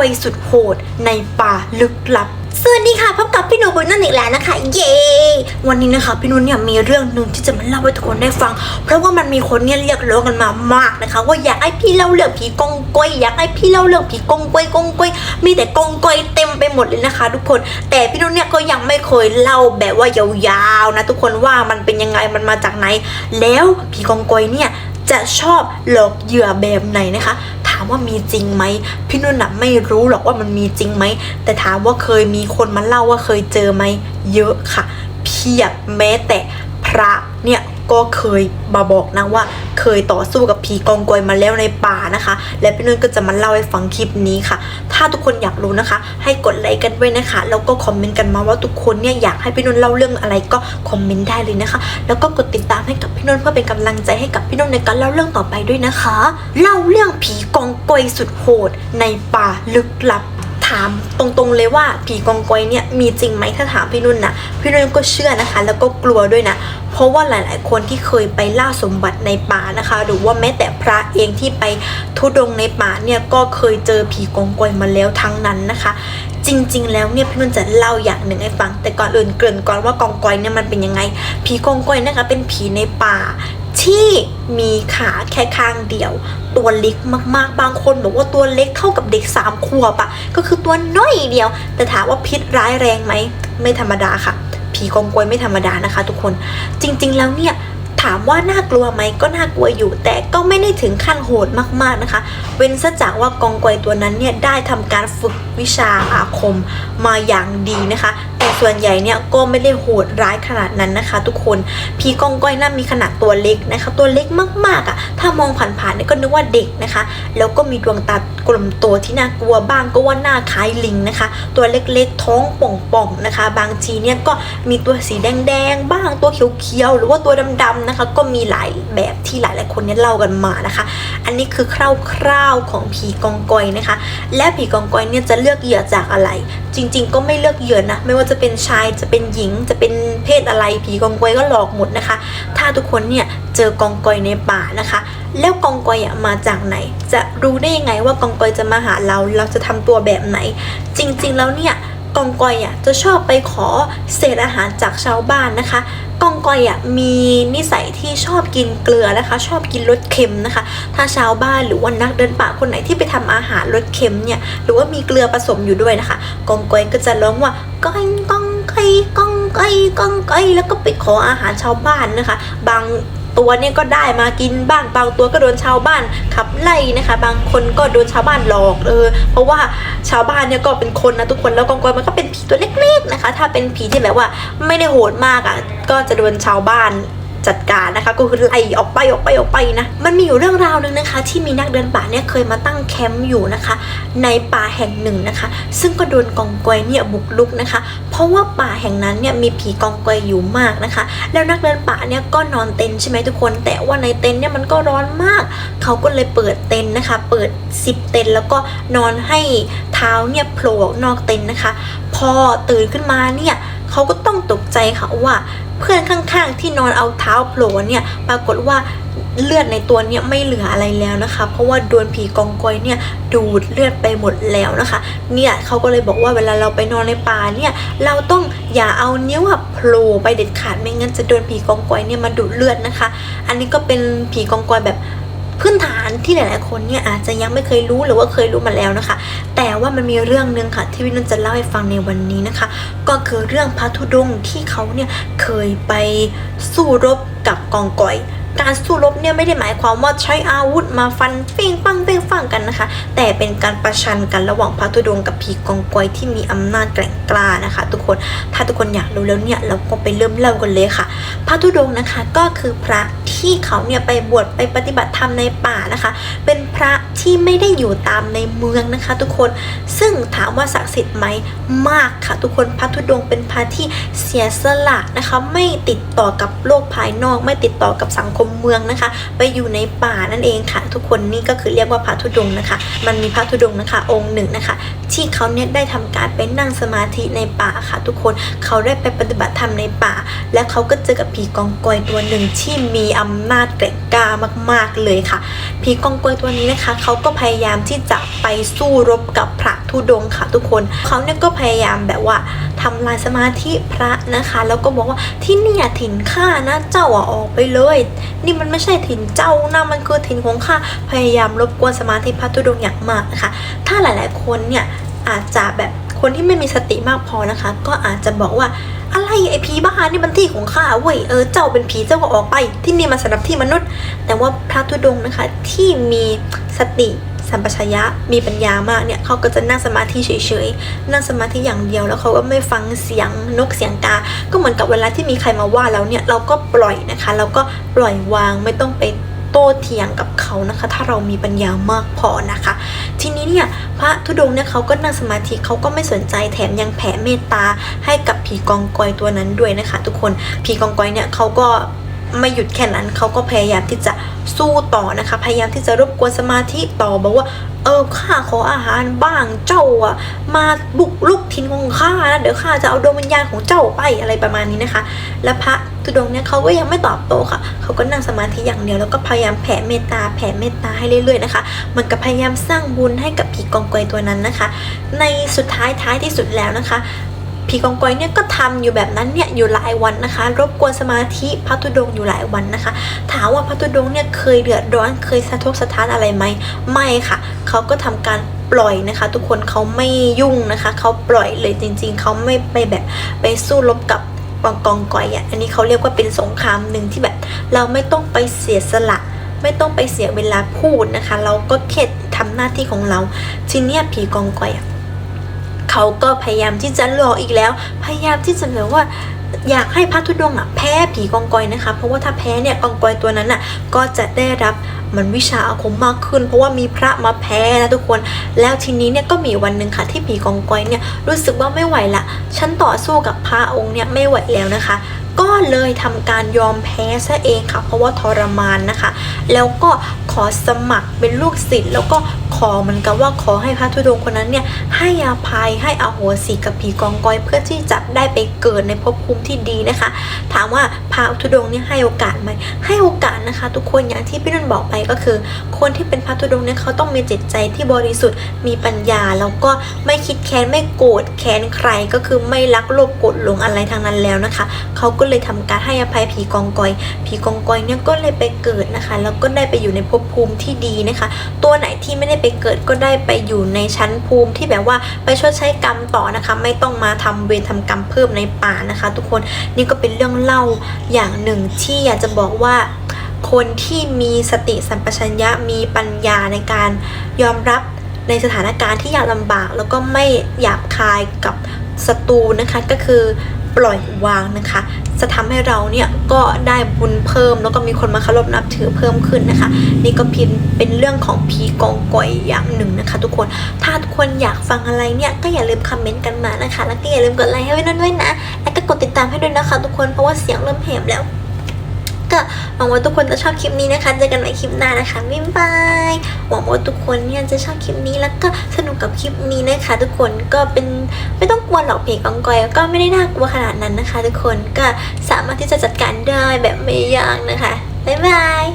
อยสุดโหดในป่าลึกลับ สวัสดีค่ะพบกับพี่นูบุญนั่นอีกแล้วนะคะ เย้วันนี้นะคะพี่นุ่นเนี่ยมีเรื่องหนึ่งที่จะมาเล่าให้ทุกคนได้ฟัง เพราะว่ามันมีคนเนี่ยเรียกร้องกันมามากนะคะ ว่าอยากให้พี่เล่าเรื่องผีกองกอยอยากให้พี่เล่าเรื่องผีกองกอยกองกอยมีแต่กองกอยเต็มไปหมดเลยนะคะ ทุกคน แต่พี่นุ่นเนี่ยก็ยังไม่เคยเล่าแบบว่ายาวๆนะ ทุกคนว่ามันเป็นยังไงมันมาจากไหน แล้วผีกองกอยเนี่ย จะชอบหลอกเหยื่อแบบไหนนะคะ ถามว่ามีจริงไหมพี่นุ่นนะไม่รู้หรอกว่ามันมีจริงไหมแต่ถามว่าเคยมีคนมาเล่าว่าเคยเจอไหมเยอะค่ะ เพียบแม้แต่พระ ก็เคยมาบอกนะว่าเคยต่อสู้กับผีกองกอยมาแล้วในป่านะคะ และพี่นุ่นก็จะมาเล่าให้ฟังคลิปนี้ค่ะ ถ้าทุกคนอยากรู้นะคะ ให้กดไลค์กันไว้นะคะ แล้วก็คอมเมนต์กันมาว่าทุกคนเนี่ยอยากให้พี่นุ่นเล่าเรื่องอะไรก็คอมเมนต์ได้เลยนะคะ แล้วก็กดติดตามให้กับพี่นุ่นเพื่อเป็นกำลังใจให้กับพี่นุ่นในการเล่าเรื่องต่อไปด้วยนะคะ เล่าเรื่องผีกองกอยสุดโหดในป่าลึกลับ ถามตรงๆเลยว่าผีกองกอยเนี่ยมีจริงไหมถ้าถามพี่นุ่นนะพี่นุ่นก็เชื่อนะคะ แล้วก็กลัวด้วยนะ เพราะว่าหลายๆ คนที่เคยไปล่าสมบัติในป่านะคะ หรือว่าแม้แต่พระเองที่ไปทุดงในป่าเนี่ยก็เคยเจอผีกองกอยมาแล้วทั้งนั้นนะคะ จริง ๆ แล้วเนี่ยพี่นุ่นจะเล่าอย่างหนึ่งให้ฟัง แต่ก่อนอื่นเกริ่นก่อนว่ากองกอยเนี่ยมันเป็นยังไง ผีกองกอยนะคะเป็นผีในป่า ที่มีขาแค่ข้างเดียว ตัวเล็กมากๆ บางคนบอกว่าตัวเล็กเท่ากับเด็กสามขวบอะก็คือตัวน้อยเดียว แต่ถามว่าพิษร้ายแรงไหม ไม่ธรรมดาค่ะ ผีกองกวยไม่ธรรมดานะคะ ทุกคน จริง ๆ แล้วเนี่ยถามว่าน่ากลัวไหมก็น่ากลัวอยู่ แต่ก็ไม่ได้ถึงขั้นโหดมากๆนะคะ เว้นซะจากว่ากองกวยตัวนั้นเนี่ยได้ทำการฝึกวิชาอาคมมาอย่างดีนะคะแต่ส่วนใหญ่เนี่ยก็ไม่ได้โหดร้ายขนาดนั้นนะคะ ทุกคนผีกองก้อยน่ามีขนาดตัวเล็กนะคะ ตัวเล็กมากๆอะ่ะ ถ้ามองผ่านๆเนี่ยก็นึกว่าเด็กนะคะ แล้วก็มีดวงตากลมโตที่น่ากลัวบ้างก็ว่าหน้าคล้ายลิงนะคะ ตัวเล็กๆท้องป่องๆนะคะ บางทีเนี่ยก็มีตัวสีแดงๆบ้างตัวเขียวๆหรือว่าตัวดำๆนะคะ ก็มีหลายแบบที่หลายๆคนเนี่ยเล่ากันมานะคะ อันนี้คือคร่าวๆของผีกองกอยนะคะ และผีกองกอยเนี่ยจะเลือกเหยื่อจากอะไร จริง ๆ ก็ไม่เลือกเหยื่อนะไม่ว่าจะเป็นชายจะเป็นหญิงจะเป็นเพศอะไรผีกองกอยก็หลอกหมดนะคะ ถ้าทุกคนเนี่ยเจอกองกอยในป่านะคะ แล้วกองกอยมาจากไหน จะรู้ได้ยังไงว่ากองกอยจะมาหาเรา เราจะทำตัวแบบไหน จริง ๆ แล้วเนี่ย กองกอยอะจะชอบไปขอเศษอาหารจากชาวบ้านนะคะ กองกอยอะมีนิสัยที่ชอบกินเกลือนะคะ ชอบกินรสเค็มนะคะ ถ้าชาวบ้านหรือว่านักเดินป่าคนไหนที่ไปทำอาหารรสเค็มเนี่ยหรือว่ามีเกลือผสมอยู่ด้วยนะคะ กองกอยก็จะร้องว่าก้อยกองไก่กองไก่กองไก่แล้วก็ไปขออาหารชาวบ้านนะคะ บาง ตัวเนี่ยก็ได้มากินบ้างบางตัวก็โดนชาวบ้านขับไล่นะคะ บางคนก็โดนชาวบ้านหลอกเออเพราะว่าชาวบ้านเนี่ยก็เป็นคนนะทุกคนแล้วกองกอยมันก็เป็นผีตัวเล็กๆนะคะ ถ้าเป็นผีที่แบบว่าไม่ได้โหดมากอะก็จะโดนชาวบ้าน จัดการนะคะก็คือไล่ออกไปออกไปออกไปนะมันมีอยู่เรื่องราวหนึ่งนะคะ ที่มีนักเดินป่าเนี่ยเคยมาตั้งแคมป์อยู่นะคะ ในป่าแห่งหนึ่งนะคะ ซึ่งก็โดนกองกอยเนี่ยบุกลุกนะคะ เพราะว่าป่าแห่งนั้นเนี่ยมีผีกองกอยอยู่มากนะคะ แล้วนักเดินป่าเนี่ยก็นอนเต็นท์ใช่ไหมทุกคน แต่ว่าในเต็นท์เนี่ยมันก็ร้อนมาก เขาก็เลยเปิดเต็นท์นะคะ เปิด10เต็นท์แล้วก็นอนให้เท้าเนี่ยโผล่ออกนอกเต็นท์นะคะ พอตื่นขึ้นมาเนี่ยเขาก็ต้องตกใจค่ะว่า เพื่อนข้างๆ ที่นอนเอาเท้าโผล่เนี่ยปรากฏว่าเลือดในตัวเนี่ยไม่เหลืออะไรแล้วนะคะ เพราะว่าโดนผีกองกอยเนี่ยดูดเลือดไปหมดแล้วนะคะ เนี่ยเขาก็เลยบอกว่าเวลาเราไปนอนในป่าเนี่ยเราต้องอย่าเอานิ้วอะโผล่ไปเด็ดขาดไม่งั้นจะโดนผีกองกอยเนี่ยมาดูดเลือดนะคะ อันนี้ก็เป็นผีกองกอยแบบ พื้นฐานที่หลายๆคนเนี่ยอาจจะยังไม่เคยรู้หรือว่าเคยรู้มาแล้วนะคะ แต่ว่ามันมีเรื่องหนึ่งค่ะ ที่วินุนจะเล่าให้ฟังในวันนี้นะคะ ก็คือเรื่องพระธุดงค์ที่เขาเนี่ยเคยไปสู้รบกับกองกอยการสู้รบเนี่ยไม่ได้หมายความว่าใช้อาวุธมาฟันเฟ้งปังเฟ้งฟังกันนะคะ แต่เป็นการประชันกันระหว่างพระธุดงค์กับผีกองกอยที่มีอำนาจแกร่งกล้านะคะ ทุกคนถ้าทุกคนอยากรู้แล้วเนี่ยเราก็ไปเริ่มเล่ากันเลยค่ะ พระธุดงค์นะคะก็คือพระ ที่เขาเนี่ยไปบวชไปปฏิบัติธรรมในป่านะคะ เป็นพระที่ไม่ได้อยู่ตามในเมืองนะคะ ทุกคนซึ่งถามว่าศักดิ์สิทธิ์ไหมมากค่ะ ทุกคนพระธุดงค์เป็นพระที่เสียสละนะคะ ไม่ติดต่อกับโลกภายนอก ไม่ติดต่อกับสังคมเมืองนะคะ ไปอยู่ในป่านั่นเองค่ะ ทุกคนนี่ก็คือเรียกว่าพระธุดงค์นะคะ มันมีพระธุดงค์นะคะ องค์หนึ่งนะคะ ที่เขาเนี่ยได้ทำการไปนั่งสมาธิในป่าค่ะ ทุกคนเขาได้ไปปฏิบัติธรรมในป่า แล้วเขาก็เจอกับผีกองกอยตัวหนึ่งที่มีอำนาจแกร่งกล้ามาก ๆ เลยค่ะ ผีกองกอยตัวนี้นะคะ เขาก็พยายามที่จะไปสู้รบกับพระธุดงค่ะทุกคน เขาเนี่ยก็พยายามแบบว่าทำลายสมาธิพระนะคะ แล้วก็บอกว่าที่เนี่ยถิ่นข้านะเจ้าอะออกไปเลย นี่มันไม่ใช่ถิ่นเจ้านะมันคือถิ่นของข้าพยายามรบกวนสมาธิพระธุดงอย่างมากนะคะ ถ้าหลาย ๆ คนเนี่ยอาจจะแบบคนที่ไม่มีสติมากพอนะคะ ก็อาจจะบอกว่า อะไรไอ้ผีบ้านี่มันที่ของข้าเว้ยเออเจ้าเป็นผีเจ้าก็ออกไป ที่นี่มันสำหรับที่มนุษย์ แต่ว่าพระธุดงค์นะคะที่มีสติสัมปชัญญะมีปัญญามากเนี่ยเขาก็จะนั่งสมาธิเฉยๆนั่งสมาธิอย่างเดียวแล้วเขาก็ไม่ฟังเสียงนกเสียงกา ก็เหมือนกับเวลาที่มีใครมาว่าแล้วเนี่ยเราก็ปล่อยนะคะ เราก็ปล่อยวางไม่ต้องไป โต้เถียงกับเขานะคะ ถ้าเรามีปัญญามากพอนะคะ ทีนี้เนี่ยพระธุดงค์เนี่ยเขาก็นั่งสมาธิเขาก็ไม่สนใจแถมยังแผ่เมตตาให้กับผีกองกอยตัวนั้นด้วยนะคะ ทุกคนผีกองกอยเนี่ยเขาก็ไม่หยุดแค่นั้นเขาก็พยายามที่จะสู้ต่อนะคะ พยายามที่จะรบกวนสมาธิต่อบอกว่า เออข้าขออาหารบ้างเจ้าอะมาบุกลุกทินของข้านะเดี๋ยวข้าจะเอาดวงวิญญาณของเจ้าไปอะไรประมาณนี้นะคะ และพระ ธุดงเนี่ยเขาก็ยังไม่ตอบโต้ค่ะ เขาก็นั่งสมาธิอย่างเดียวแล้วก็พยายามแผ่เมตตาแผ่เมตตาให้เรื่อยๆนะคะมันกับพยายามสร้างบุญให้กับผีกองกอยตัวนั้นนะคะ ในสุดท้ายท้ายที่สุดแล้วนะคะผีกองกอยเนี่ยก็ทำอยู่แบบนั้นเนี่ยอยู่หลายวันนะคะ รบกวนสมาธิพระธุดงอยู่หลายวันนะคะ ถามว่าพระธุดงเนี่ยเคยเดือดร้อนเคยสะทกสะท้านอะไรไหมไม่ค่ะ เขาก็ทำการปล่อยนะคะ ทุกคนเขาไม่ยุ่งนะคะ เขาปล่อยเลยจริง ๆ เขาไม่ไปแบบไปสู้รบกับ กองกองกอยอะอันนี้เขาเรียกว่าเป็นสงครามหนึ่งที่แบบ เราไม่ต้องไปเสียสละ ไม่ต้องไปเสียเวลาพูดนะคะ เราก็แค่ทำหน้าที่ของเราทีเนี้ยผีกองกอยอะเขาก็พยายามที่จะหลอกอีกแล้ว พยายามที่จะแบบว่าอยากให้พระธุดงค์อะแพ้ผีกองกอยนะคะ เพราะว่าถ้าแพ้เนี่ยกองกอยตัวนั้นอะก็จะได้รับ มันวิชาอาคมมากขึ้น เพราะว่ามีพระมาแพ้นะทุกคน แล้วทีนี้เนี่ยก็มีวันหนึ่งค่ะที่ผีกองกอยเนี่ยรู้สึกว่าไม่ไหวละ ฉันต่อสู้กับพระองค์เนี่ยไม่ไหวแล้วนะคะ ก็เลยทำการยอมแพ้ซะเองค่ะ เพราะว่าทรมานนะคะ แล้วก็ขอสมัครเป็นลูกศิษย์แล้วก็ขอเหมือนกับว่าขอให้พระธุดงค์คนนั้นเนี่ยให้อภัยให้อโหสิกับผีกองกอยเพื่อที่จะได้ไปเกิดในภพภูมิที่ดีนะคะ ถามว่าพระธุดงค์เนี่ยให้โอกาสไหมให้โอกาสนะคะ ทุกคนอย่างที่พี่นุ่นบอกไปก็คือ คนที่เป็นพระธุดงค์เนี่ยเขาต้องมีจิตใจที่บริสุทธิ์มีปัญญาแล้วก็ไม่คิดแค้นไม่โกรธแค้นใครก็คือไม่รักโลภโกรธหลงอะไรทางนั้นแล้วนะคะเขาก็เลยทำการให้อภัยผีกองกอย ผีกองกอยเนี่ยก็เลยไปเกิดนะคะ แล้วก็ได้ไปอยู่ในภพภูมิที่ดีนะคะ ตัวไหนที่ไม่ได้ไปเกิดก็ได้ไปอยู่ในชั้นภูมิที่แบบว่าไปชดใช้กรรมต่อนะคะ ไม่ต้องมาทำเวรทำกรรมเพิ่มในป่านะคะ ทุกคนนี่ก็เป็นเรื่องเล่าอย่างหนึ่งที่อยากจะบอกว่าคนที่มีสติสัมปชัญญะมีปัญญาในการยอมรับในสถานการณ์ที่ยากลำบาก แล้วก็ไม่หยาบคายกับศัตรูนะคะก็คือปล่อยวางนะคะ จะทำให้เราเนี่ยก็ได้บุญเพิ่ม แล้วก็มีคนมาเคารพนับถือเพิ่มขึ้นนะคะ นี่ก็เพียงเป็นเรื่องของผีกองกอยอย่างหนึ่งนะคะ ทุกคนถ้าทุกคนอยากฟังอะไรเนี่ยก็อย่าลืมคอมเมนต์กันมานะคะ แล้วก็อย่าลืมกดไลค์ให้ไว้ด้วยนะแล้วก็กดติดตามให้ด้วยนะคะ ทุกคนเพราะว่าเสียงเริ่มแหบแล้ว ก็หวังว่าทุกคนจะชอบคลิปนี้นะคะ เจอกันใหม่คลิปหน้านะคะ บ๊ายบาย หวังว่าทุกคนเนี่ยจะชอบคลิปนี้แล้วก็สนุกกับคลิปนี้นะคะ ทุกคนก็เป็นไม่ต้องกลัวหรอกเพจกองกอยก็ไม่ได้น่ากลัวขนาดนั้นนะคะ ทุกคนก็สามารถที่จะจัดการได้แบบไม่ยากนะคะ บ๊ายบาย